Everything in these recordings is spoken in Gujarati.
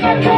Thank you.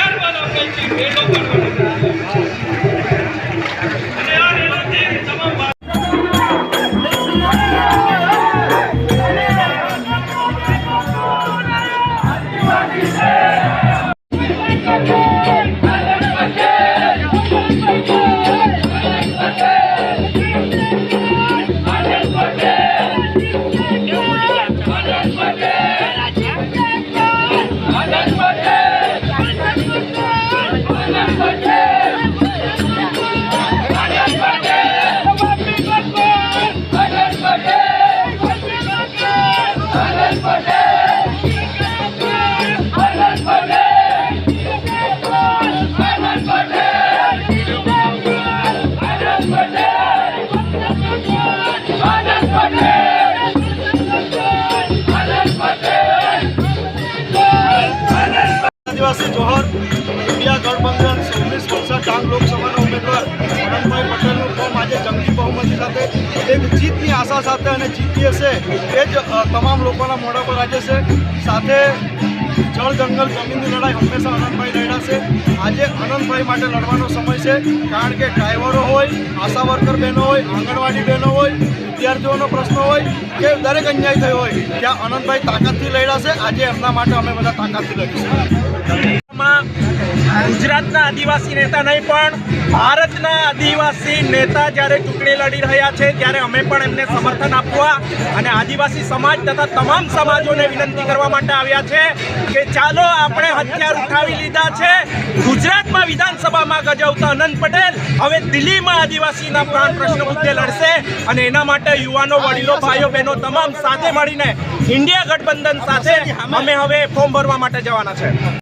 ત્યારબાદ આપણે જે રેલો કાઢવાનો જીતની સાથે અને જીતી હશે એ જ તમામ લોકોના મોઢા પર આજે છે. સાથે જળ, જંગલ, જમીનની લડાઈ હંમેશા આનંદભાઈ લડ્યા છે. આજે આનંદભાઈ માટે લડવાનો સમય છે, કારણ કે ડ્રાઈવરો હોય, આશા વર્કર બહેનો હોય, આંગણવાડી બહેનો હોય, વિદ્યાર્થીઓનો પ્રશ્ન હોય, કે દરેક અન્યાય થયો હોય, ત્યાં આનંદભાઈ તાકાતથી લડ્યા છે. આજે એમના માટે અમે બધા તાકાતથી લડીશું. માં ગુજરાતના આદિવાસી નેતા નહીં, પણ ભારતના આદિવાસી નેતા જ્યારે ચૂંટણી લડી રહ્યા છે, ત્યારે અમે પણ એમને સમર્થન આપવા અને આદિવાસી સમાજ તથા તમામ સમાજોને વિનંતી કરવા માટે આવ્યા છે કે ચાલો આપણે હથિયાર ઉઠાવી લીધા છે. ગુજરાતમાં વિધાનસભામાં ગજવતા અનંત પટેલ હવે દિલ્હીમાં આદિવાસીના પ્રાણ પ્રશ્ન મુદ્દે લડશે અને એના માટે યુવાનો, વડીલો, ભાઈઓ, બહેનો તમામ સાથે મળીને ઇન્ડિયા ગઠબંધન સાથે અમે હવે ફોર્મ ભરવા માટે જવાના છે.